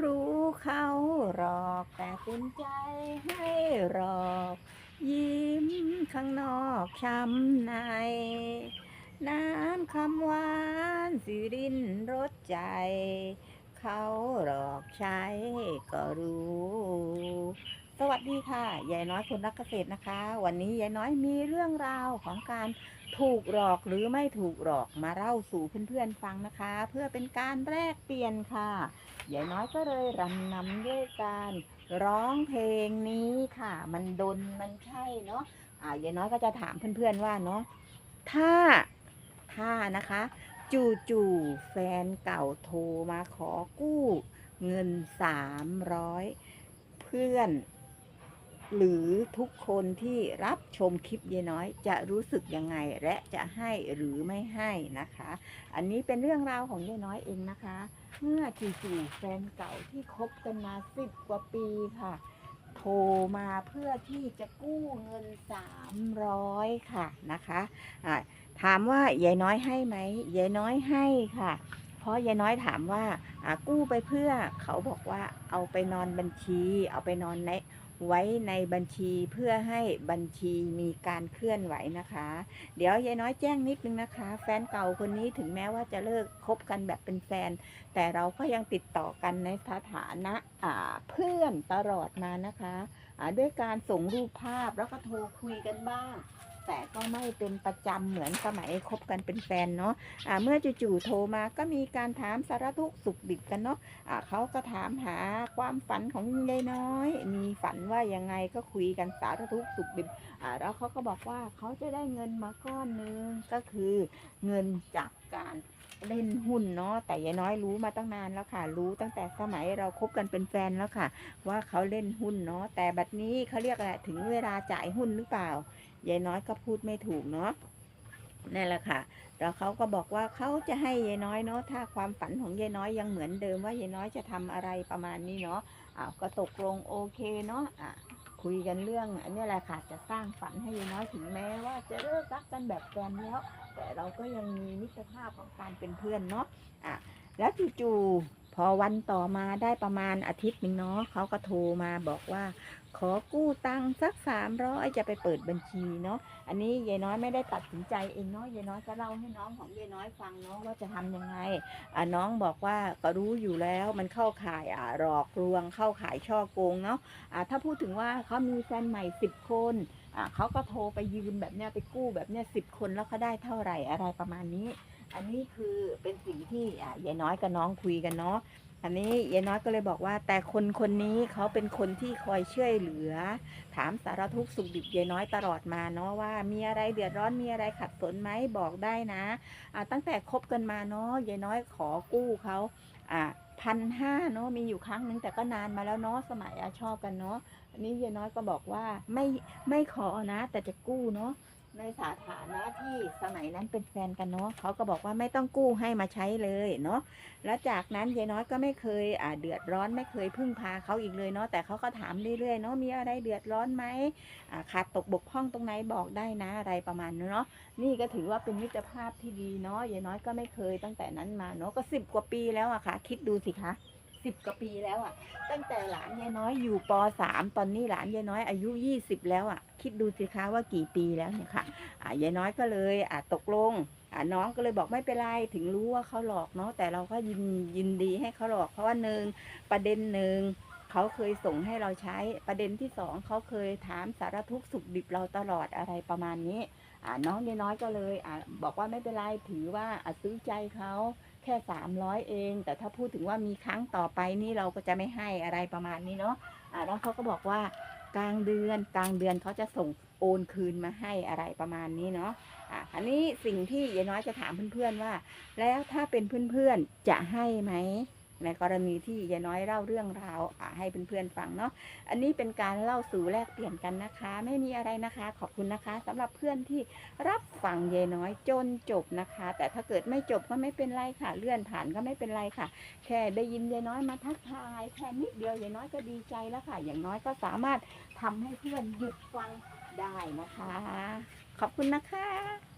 รู้เขาหลอกแต่เต็มใจให้หลอก ยิ้มข้างนอกช้ำใน น้ำคำหวานสิรินรสใจ เขาหลอกใช้ก็รู้ สวัสดีค่ะยายน้อยคนรักเกษตรนะคะ วันนี้ยายน้อยมีเรื่องราวของการถูกหลอกหรือไม่ถูกหลอกมาเล่าสู่เพื่อนๆฟังนะคะ เพื่อเป็นการแลกเปลี่ยนค่ะยายน้อยก็เลยรำนำด้วยการร้องเพลงนี้ค่ะ มันดนมันใช่เนาะอ่ายายน้อยก็จะถามเพื่อนๆว่าเนาะถ้าถ้านะคะ จู่ๆแฟนเก่าโทรมาขอกู้ เงินสามร้อยเพื่อน หรือทุกคนที่รับชมคลิปเยน้อยจะรู้สึกยังไง และจะให้หรือไม่ให้นะคะ อันนี้เป็นเรื่องราวของยายน้อยเองนะคะ เมื่อจู่ๆแฟนเก่าที่คบกันมาสิบกว่าปีค่ะโทรมาเพื่อที่จะกู้เงินสามร้อยค่ะนะคะอ่าถามว่ายายน้อยให้ไหมยายน้อยให้ค่ะ เพราะยายน้อยถามว่าอ่ากู้ไปเพื่อเขาบอกว่าเอาไปนอนบัญชี เอาไปนอนใน ไว้ในบัญชีเพื่อให้บัญชีมีการเคลื่อนไหวนะคะ เดี๋ยวยายน้อยแจ้งนิดนึงนะคะ แฟนเก่าคนนี้ถึงแม้ว่าจะเลิกคบกันแบบเป็นแฟน แต่เราก็ยังติดต่อกันในสถานะอ่าเพื่อนตลอดมานะคะด้วยการส่งรูปภาพแล้วก็โทรคุยกันบ้าง แต่ก็ไม่เป็นประจำเหมือนสมัยคบกันเป็นแฟนเนาะะเมื่อจู่ๆโทรมาก็มีการถามสารทุกข์สุขดิบกันเนาะะเขาก็ถามหาความฝันของยายน้อย มีฝันว่ายังไงก็คุยกันสารทุกข์สุขดิบแล้วเขาก็บอกว่าเขาจะได้เงินมาก้อนหนึงก็คือเงินจากการ เล่นหุ้นเนาะแต่ยายน้อยรู้มาตั้งนานแล้วค่ะ รู้ตั้งแต่สมัยเราคบกันเป็นแฟนแล้วค่ะ ว่าเขาเล่นหุ้นเนาะแต่บัดนี้เขาเรียกอะไรถึงเวลาจ่ายหุ้นหรือเปล่ายายน้อยก็พูดไม่ถูกเนาะนั่นแหละค่ะแล้วเขาก็บอกว่าเขาจะให้ยายน้อยเนาะถ้าความฝันของยายน้อยยังเหมือนเดิมว่ายายน้อยจะทำอะไรประมาณนี้เนาะอ้าวก็ตกลงโอเคเนาะอะ คุยกันเรื่อง อันนี้แหละค่ะจะสร้างฝันให้ยายน้อยถึงแม้ว่าจะเลิกรักกันแบบแฟนแล้ว แต่เราก็ยังมีมิตรภาพของการเป็นเพื่อนเนาะอะแล้วจู่ๆ พอวันต่อมาได้ประมาณอาทิตย์หนึ่งเนาะเขาก็โทรมาบอกว่า ขอกู้ตังค์สักสามร้อยจะไปเปิดบัญชีเนาะอันนี้ยายน้อยไม่ได้ตัดสินใจเองเนาะยายน้อยก็เล่าให้น้องของยายน้อยฟังเนาะว่าจะทำยังไงอ่าน้องบอกว่าก็รู้อยู่แล้วมันเข้าข่ายอ่าหลอกลวงเข้าข่ายช่อโกงเนาะอ่าถ้าพูดถึงว่าเขามีแฟนใหม่สิบคน อ่าเขาก็โทรไปยืมแบบเนี้ยไปกู้แบบเนี้ยสิบคนแล้วเขาได้เท่าไหร่อะไรประมาณนี้ อันนี้คือเป็นสิ่งที่อ่ายายน้อยกับน้องคุยกันเนาะ อันนี้ยายน้อยก็เลยบอกว่า แต่คนคนนี้เขาเป็นคนที่คอยช่วยเหลือ ถามสารทุกข์สุขดิบยายน้อยตลอดมาเนาะว่ามีอะไรเดือดร้อนมีอะไรขัดสนไหมบอกได้นะอ่าตั้งแต่คบกันมาเนาะยายน้อยขอกู้เขาอ่าพันห้าเนาะมีอยู่ครั้งหนึ่งแต่ก็นานมาแล้วเนาะสมัยอาชอบกันเนาะอันนี้ยายน้อยก็บอกว่าไม่ไม่ขอนะ แต่จะกู้เนาะ ในสถานะที่สมัยนั้นเป็นแฟนกันเนาะเขาก็บอกว่าไม่ต้องกู้ให้มาใช้เลยเนาะแล้วจากนั้นยายน้อยก็ไม่เคยอ่าเดือดร้อนไม่เคยพึ่งพาเขาอีกเลยเนาะแต่เขาก็ถามเรื่อยๆเนาะมีอะไรเดือดร้อนไหมอ่าขาดตกบกพร่องตรงไหนบอกได้นะอะไรประมาณนี้เนาะนี่ก็ถือว่าเป็นมิตรภาพที่ดีเนาะยายน้อยก็ไม่เคยตั้งแต่นั้นมาเนาะก็สิบกว่าปีแล้วอะค่ะ คิดดูสิคะ สิบกว่าปีแล้วอะตั้งแต่หลานยายน้อยอยู่ปสามตอนนี้หลานยายน้อยอายุยี่สิบแล้วอะคิดดูสิคะว่ากี่ปีแล้วเนี่ยค่ะอ่ายายน้อยก็เลยอ่าตกลงอ่าน้องก็เลยบอกไม่เป็นไรถึงรู้ว่าเขาหลอกเนาะแต่เราก็ยินยินดีให้เขาหลอกเพราะว่าหนึ่งประเด็นหนึ่งเขาเคยส่งให้เราใช้ประเด็นที่สองเขาเคยถามสารทุกข์สุขดิบเราตลอดอะไรประมาณนี้อ่าน้องยายน้อยก็เลยอ่าบอกว่าไม่เป็นไรถือว่าอะซื้อใจเขา แค่สามร้อยเอง แต่ถ้าพูดถึงว่ามีครั้งต่อไปนี่เราก็จะไม่ให้อะไรประมาณนี้เนาะอ่าแล้วเขาก็บอกว่ากลางเดือนกลางเดือนเขาจะส่งโอนคืนมาให้อะไรประมาณนี้เนาะอะอันนี้สิ่งที่ยายน้อยจะถามเพื่อนๆว่า แล้วถ้าเป็นเพื่อนๆจะให้ไหม ในกรณีที่ยายน้อยเล่าเรื่องราวให้เพื่อนๆฟังเนาะอันนี้เป็นการเล่าสู่แลกเปลี่ยนกันนะคะ ไม่มีอะไรนะคะ ขอบคุณนะคะสำหรับเพื่อนที่รับฟังยายน้อยจนจบนะคะ แต่ถ้าเกิดไม่จบก็ไม่เป็นไรค่ะ เลื่อนผ่านก็ไม่เป็นไรค่ะ แค่ได้ยินยายน้อยมาทักทายแค่นิดเดียวยายน้อยก็ดีใจแล้วค่ะ อย่างน้อยก็สามารถทำให้เพื่อนหยุดฟังได้นะคะ ขอบคุณนะคะ